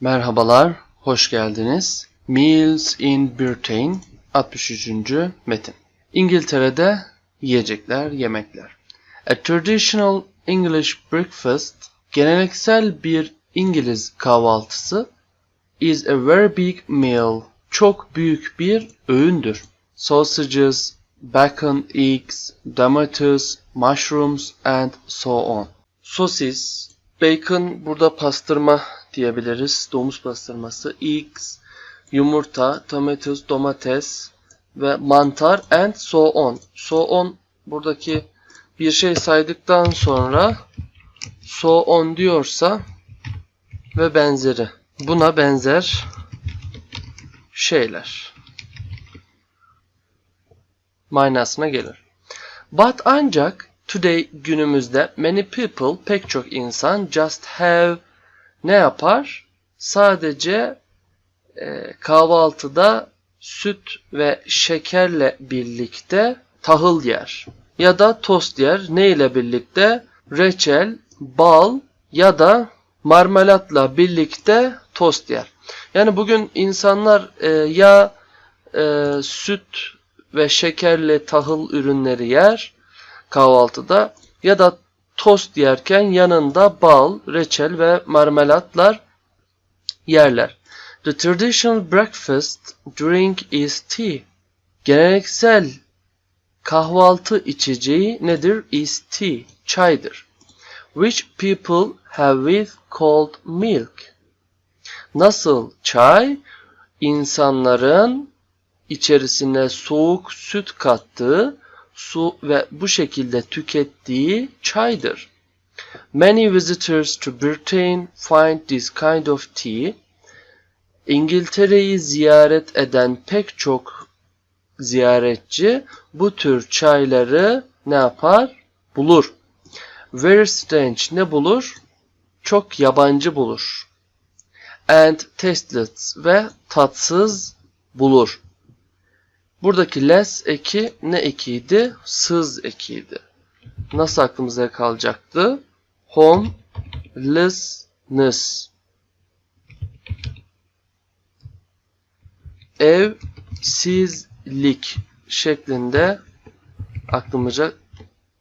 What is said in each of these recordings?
Merhabalar, hoş geldiniz. Meals in Britain 63. metin. İngiltere'de yiyecekler, yemekler. A traditional English breakfast, geleneksel bir İngiliz kahvaltısı is a very big meal, çok büyük bir öğündür. Sausages, bacon, eggs, tomatoes, mushrooms and so on. Sosis, bacon burada pastırma diyebiliriz. Domuz pastırması, eggs, yumurta, tomatoes, domates ve mantar and so on. So on buradaki bir şey saydıktan sonra so on diyorsa ve benzeri. Buna benzer şeyler. Manasına gelir. But ancak today günümüzde many people pek çok insan just have ne yapar? Sadece e, kahvaltıda süt ve şekerle birlikte tahıl yer. Ya da tost yer. Ne ile birlikte? Reçel, bal ya da marmelatla birlikte tost yer. Yani bugün insanlar e, ya e, süt ve şekerli tahıl ürünleri yer kahvaltıda ya da tost yerken yanında bal, reçel ve marmelatlar yerler. The traditional breakfast drink is tea. Geleneksel kahvaltı içeceği nedir? Is tea, çaydır. Which people have with cold milk. Nasıl çay? insanların içerisine soğuk süt kattığı su ve bu şekilde tükettiği çaydır. Many visitors to Britain find this kind of tea. İngiltere'yi ziyaret eden pek çok ziyaretçi bu tür çayları ne yapar? Bulur. Very strange ne bulur? Çok yabancı bulur. And tasteless ve tatsız bulur. Buradaki less eki ne ekiydi? Sız ekiydi. Nasıl aklımıza kalacaktı? Homelessness. Evsizlik şeklinde aklımıza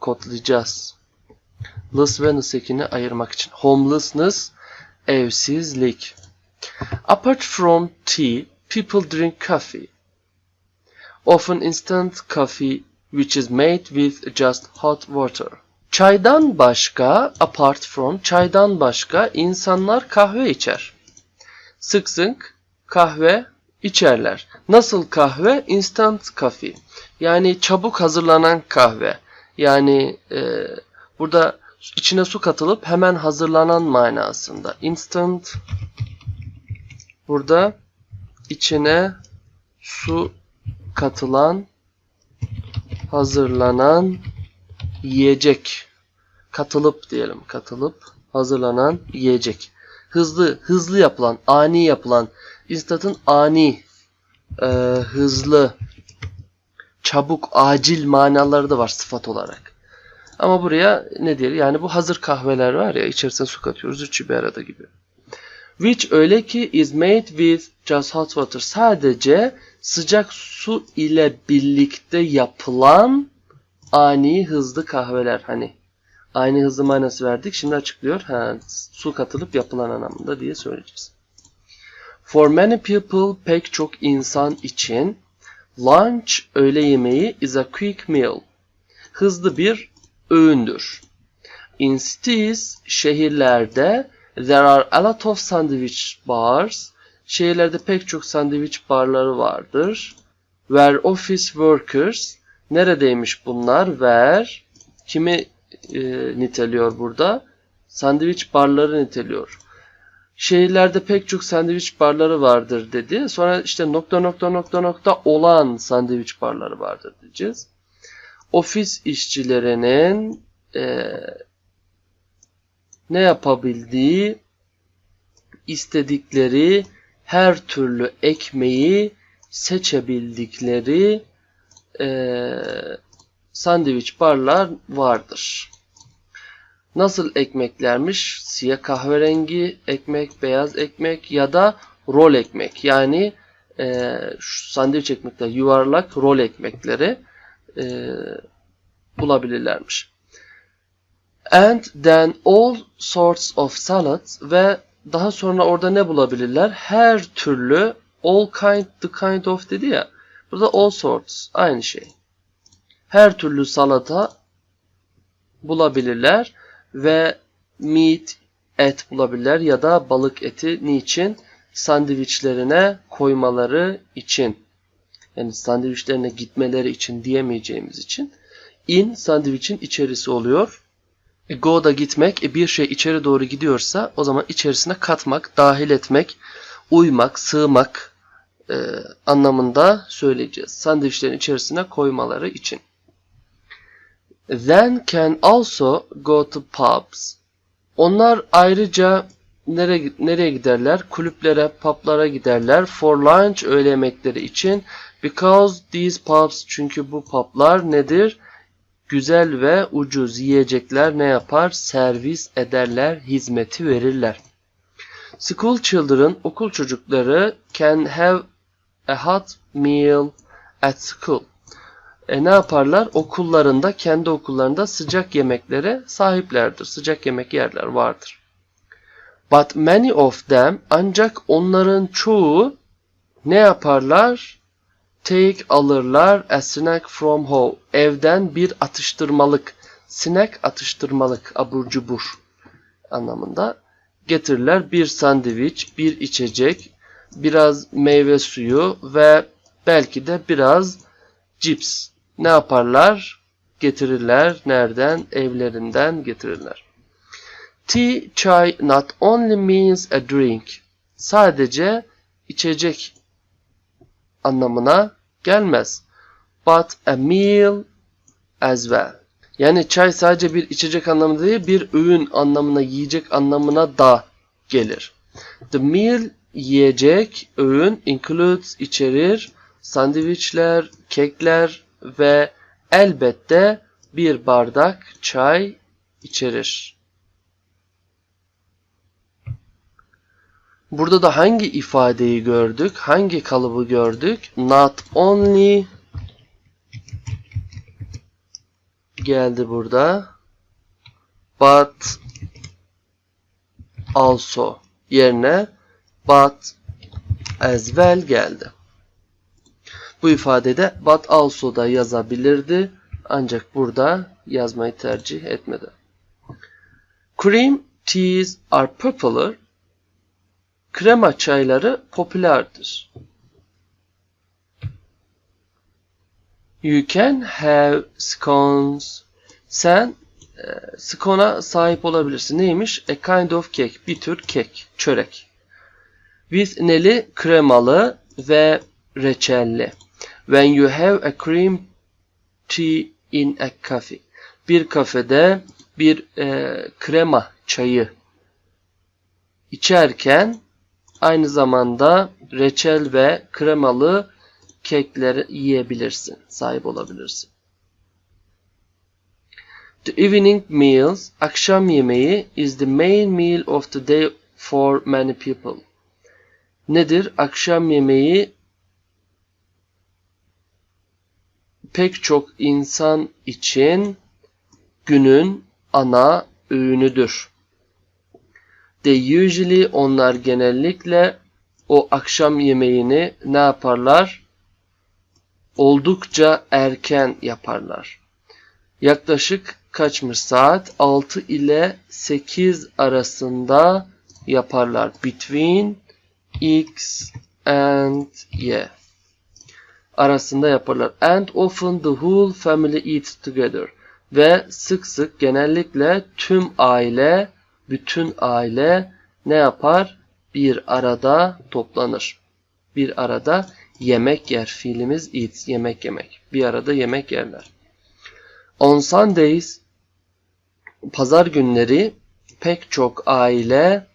kodlayacağız. Less ve ness ekini ayırmak için. Homelessness, evsizlik. Apart from tea, people drink coffee often instant coffee which is made with just hot water. Çaydan başka, apart from, çaydan başka insanlar kahve içer. Sık sık kahve içerler. Nasıl kahve? Instant coffee. Yani çabuk hazırlanan kahve. Yani e, burada içine su katılıp hemen hazırlanan manasında. Instant burada içine su katılan, hazırlanan yiyecek. Katılıp diyelim, katılıp hazırlanan yiyecek. Hızlı, hızlı yapılan, ani yapılan, istatın ani, e, hızlı, çabuk, acil manaları da var sıfat olarak. Ama buraya ne diyelim? Yani bu hazır kahveler var ya, içerisine su katıyoruz, üçü bir arada gibi. Which öyle ki is made with just hot water. Sadece sıcak su ile birlikte yapılan ani hızlı kahveler hani aynı hızlı manası verdik şimdi açıklıyor ha, su katılıp yapılan anlamında diye söyleyeceğiz. For many people pek çok insan için lunch öğle yemeği is a quick meal hızlı bir öğündür. In cities şehirlerde there are a lot of sandwich bars Şehirlerde pek çok sandviç barları vardır. Where office workers neredeymiş bunlar? Where kimi e, niteliyor burada? Sandviç barları niteliyor. Şehirlerde pek çok sandviç barları vardır dedi. Sonra işte nokta nokta nokta nokta olan sandviç barları vardır diyeceğiz. Ofis işçilerinin e, ne yapabildiği istedikleri her türlü ekmeği seçebildikleri e, sandviç barlar vardır. Nasıl ekmeklermiş? siyah kahverengi ekmek, beyaz ekmek ya da rol ekmek. Yani e, şu sandviç ekmekler, yuvarlak rol ekmekleri e, bulabilirlermiş. And then all sorts of salads ve daha sonra orada ne bulabilirler? Her türlü all kind, the kind of dedi ya. Burada all sorts aynı şey. Her türlü salata bulabilirler ve meat et bulabilirler ya da balık eti niçin? Sandviçlerine koymaları için. Yani sandviçlerine gitmeleri için diyemeyeceğimiz için. In sandviçin içerisi oluyor. E, go da gitmek. E, bir şey içeri doğru gidiyorsa o zaman içerisine katmak, dahil etmek, uymak, sığmak e, anlamında söyleyeceğiz. Sandviçlerin içerisine koymaları için. Then can also go to pubs. Onlar ayrıca nereye, nereye giderler? Kulüplere, publara giderler. For lunch öğle yemekleri için. Because these pubs çünkü bu publar nedir? Güzel ve ucuz yiyecekler ne yapar? Servis ederler, hizmeti verirler. School children, okul çocukları can have a hot meal at school. E ne yaparlar? Okullarında, kendi okullarında sıcak yemeklere sahiplerdir. Sıcak yemek yerler vardır. But many of them ancak onların çoğu ne yaparlar? Take alırlar a snack from home. Evden bir atıştırmalık. Snack atıştırmalık, abur cubur anlamında getirirler. Bir sandviç, bir içecek, biraz meyve suyu ve belki de biraz cips. Ne yaparlar? Getirirler. Nereden? Evlerinden getirirler. Tea, çay not only means a drink. Sadece içecek anlamına gelmez. But a meal as well. Yani çay sadece bir içecek anlamında değil, bir öğün anlamına, yiyecek anlamına da gelir. The meal yiyecek, öğün includes içerir, sandviçler, kekler ve elbette bir bardak çay içerir. Burada da hangi ifadeyi gördük? Hangi kalıbı gördük? Not only geldi burada. But also yerine but as well geldi. Bu ifadede but also da yazabilirdi. Ancak burada yazmayı tercih etmedi. Cream teas are popular. Krema çayları popülerdir. You can have scones. Sen e, scone'a sahip olabilirsin. Neymiş? A kind of cake. Bir tür kek, çörek. With neli kremalı ve reçelli. When you have a cream tea in a cafe. Bir kafede bir e, krema çayı içerken aynı zamanda reçel ve kremalı kekleri yiyebilirsin, sahip olabilirsin. The evening meals, akşam yemeği is the main meal of the day for many people. Nedir? Akşam yemeği pek çok insan için günün ana öğünüdür. They usually onlar genellikle o akşam yemeğini ne yaparlar? Oldukça erken yaparlar. Yaklaşık kaçmış saat? 6 ile 8 arasında yaparlar. Between X and Y arasında yaparlar. And often the whole family eats together. Ve sık sık genellikle tüm aile, bütün aile ne yapar? Bir arada toplanır. Bir arada yemek yer. Fiilimiz eat, yemek yemek. Bir arada yemek yerler. On Sundays, pazar günleri pek çok aile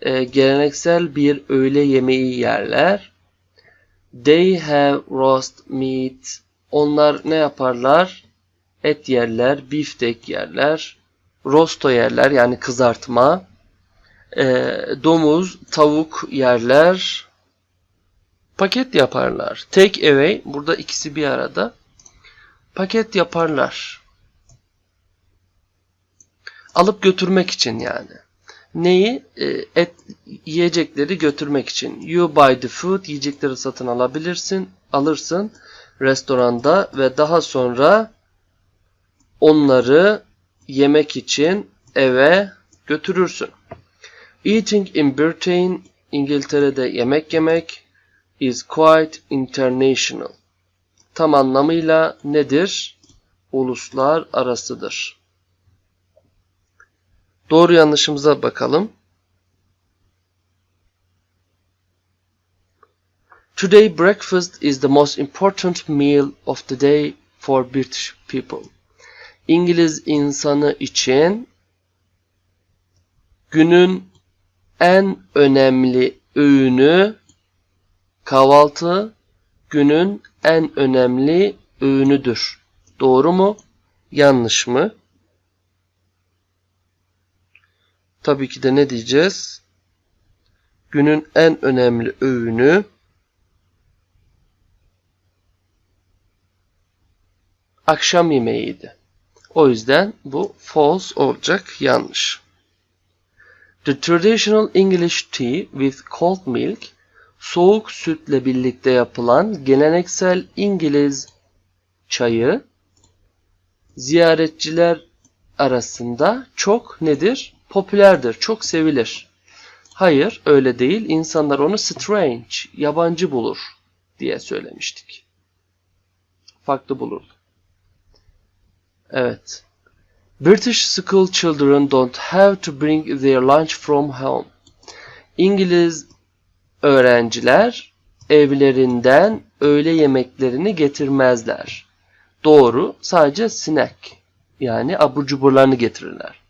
e, geleneksel bir öğle yemeği yerler. They have roast meat. Onlar ne yaparlar? Et yerler, biftek yerler, rosto yerler yani kızartma. e, domuz, tavuk yerler. Paket yaparlar. Take away. Burada ikisi bir arada. Paket yaparlar. Alıp götürmek için yani. Neyi? E, et, yiyecekleri götürmek için. You buy the food. Yiyecekleri satın alabilirsin. Alırsın. Restoranda ve daha sonra onları yemek için eve götürürsün. Eating in Britain, İngiltere'de yemek yemek is quite international. Tam anlamıyla nedir? Uluslar arasıdır. Doğru yanlışımıza bakalım. Today breakfast is the most important meal of the day for British people. İngiliz insanı için günün en önemli öğünü kahvaltı günün en önemli öğünüdür. Doğru mu? Yanlış mı? Tabii ki de ne diyeceğiz? Günün en önemli öğünü akşam yemeğiydi. O yüzden bu false olacak, yanlış. The traditional English tea with cold milk, soğuk sütle birlikte yapılan geleneksel İngiliz çayı ziyaretçiler arasında çok nedir? Popülerdir, çok sevilir. Hayır, öyle değil. İnsanlar onu strange, yabancı bulur diye söylemiştik. Farklı bulur. Evet. British school children don't have to bring their lunch from home. İngiliz öğrenciler evlerinden öğle yemeklerini getirmezler. Doğru, sadece snack yani abur cuburlarını getirirler.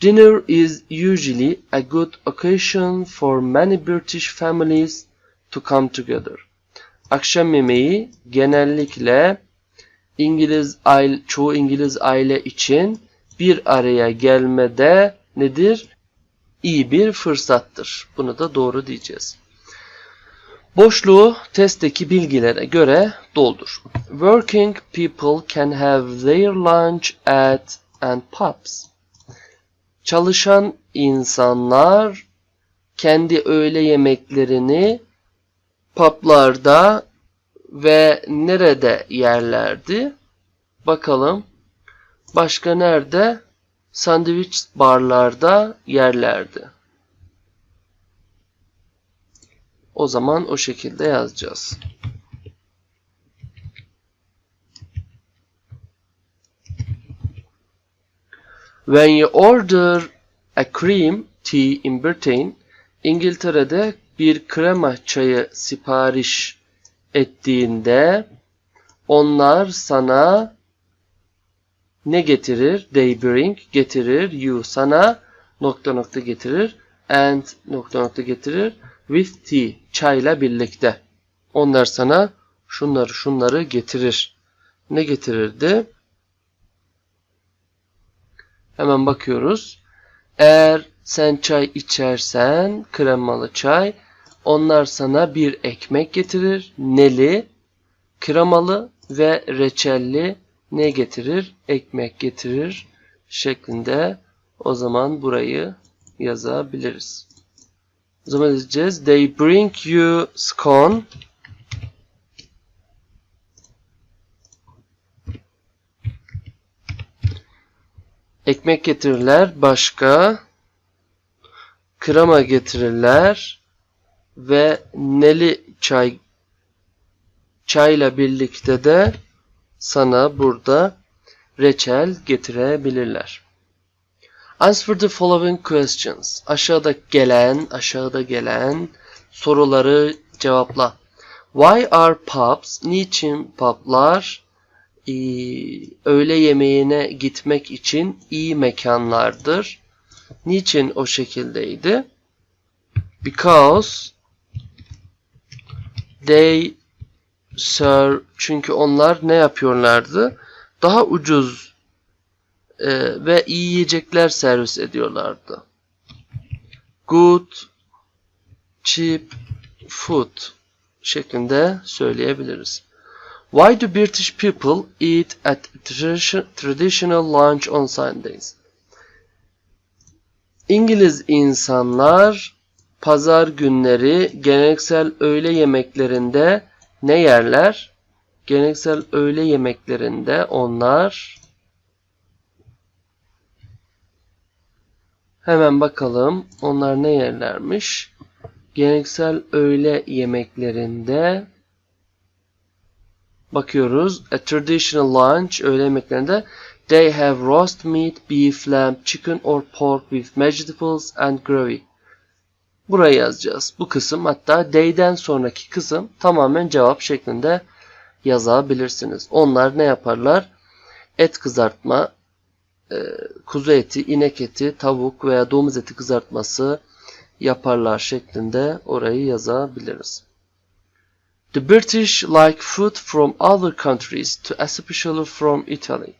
Dinner is usually a good occasion for many British families to come together. Akşam yemeği genellikle İngiliz aile, çoğu İngiliz aile için bir araya gelmede nedir? İyi bir fırsattır. Bunu da doğru diyeceğiz. Boşluğu testteki bilgilere göre doldur. Working people can have their lunch at and pubs. Çalışan insanlar kendi öğle yemeklerini publarda ve nerede yerlerdi? Bakalım. Başka nerede? Sandviç barlarda yerlerdi. O zaman o şekilde yazacağız. When you order a cream tea in Britain, İngiltere'de bir krema çayı sipariş ettiğinde onlar sana ne getirir? They bring getirir. You sana nokta nokta getirir. And nokta nokta getirir. With tea çayla birlikte. Onlar sana şunları şunları getirir. Ne getirirdi? Hemen bakıyoruz. Eğer sen çay içersen kremalı çay onlar sana bir ekmek getirir. Neli, kremalı ve reçelli ne getirir? Ekmek getirir şeklinde o zaman burayı yazabiliriz. O zaman diyeceğiz. They bring you scone. Ekmek getirirler. Başka krema getirirler ve neli çay çayla birlikte de sana burada reçel getirebilirler. Answer the following questions. Aşağıda gelen, aşağıda gelen soruları cevapla. Why are pubs? Niçin publar ee, öğle yemeğine gitmek için iyi mekanlardır? Niçin o şekildeydi? Because they serve çünkü onlar ne yapıyorlardı? Daha ucuz e, ve iyi yiyecekler servis ediyorlardı. good, cheap food şeklinde söyleyebiliriz. Why do British people eat at tradi- traditional lunch on Sundays? İngiliz insanlar pazar günleri geleneksel öğle yemeklerinde ne yerler? Geleneksel öğle yemeklerinde onlar hemen bakalım onlar ne yerlermiş? Geleneksel öğle yemeklerinde bakıyoruz. A traditional lunch öğle yemeklerinde they have roast meat, beef, lamb, chicken or pork with vegetables and gravy. Burayı yazacağız. Bu kısım hatta they'den sonraki kısım tamamen cevap şeklinde yazabilirsiniz. Onlar ne yaparlar? Et kızartma, e, kuzu eti, inek eti, tavuk veya domuz eti kızartması yaparlar şeklinde orayı yazabiliriz. The British like food from other countries to especially from Italy,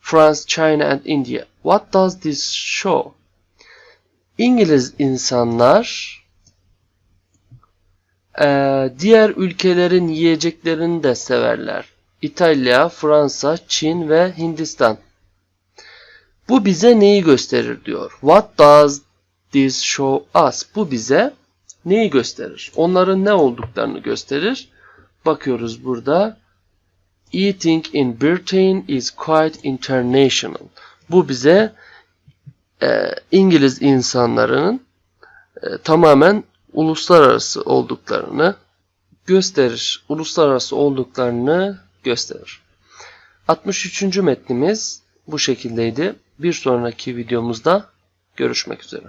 France, China and India. What does this show? İngiliz insanlar eee, diğer ülkelerin yiyeceklerini de severler. İtalya, Fransa, Çin ve Hindistan. Bu bize neyi gösterir diyor. What does this show us? Bu bize neyi gösterir? Onların ne olduklarını gösterir. Bakıyoruz burada. Eating in Britain is quite international. Bu bize e, İngiliz insanlarının e, tamamen uluslararası olduklarını gösterir. Uluslararası olduklarını gösterir. 63. metnimiz bu şekildeydi. Bir sonraki videomuzda görüşmek üzere.